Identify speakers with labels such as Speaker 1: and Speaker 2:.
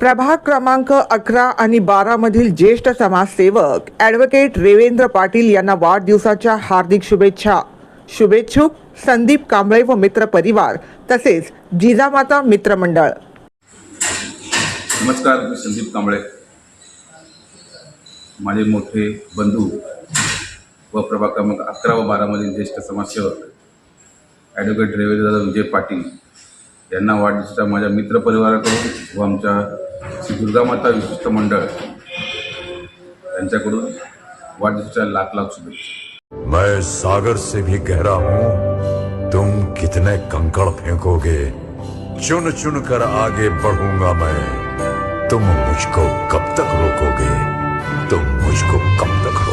Speaker 1: प्रभाग क्रमांक अकरा आणि बारा मधील ज्येष्ठ समाजसेवक ॲडव्होकेट रेवेंद्र पाटील यांना वाढदिवसाच्या हार्दिक शुभेच्छा. शुभेच्छुक संदीप कांबळे व मित्र परिवार तसेच जिजामाता मित्रमंडळ
Speaker 2: नमस्कार मी संदीप कांबळे. माझे मोठे बंधू व प्रभाग क्रमांक अकरा व बारामधील ज्येष्ठ समाजसेवक ॲडव्होकेट रेवेंद्र विजय पाटील यांना वाढदिवसाच्या माझ्या मित्रपरिवाराकडून व आमच्या दुर्गामाता विशिष्ट मंडळ यांच्याकडून वाढदिवसाच्या लाख लाख शुभेच्छा.
Speaker 3: मैं सागर से भी गहरा हूँ। तुम कितने कंकड़ फेंकोगे? चुन चुन कर आगे बढ़ूँगा मैं। तुम मुझको कब तक रोकोगे? तुम मुझको कब तक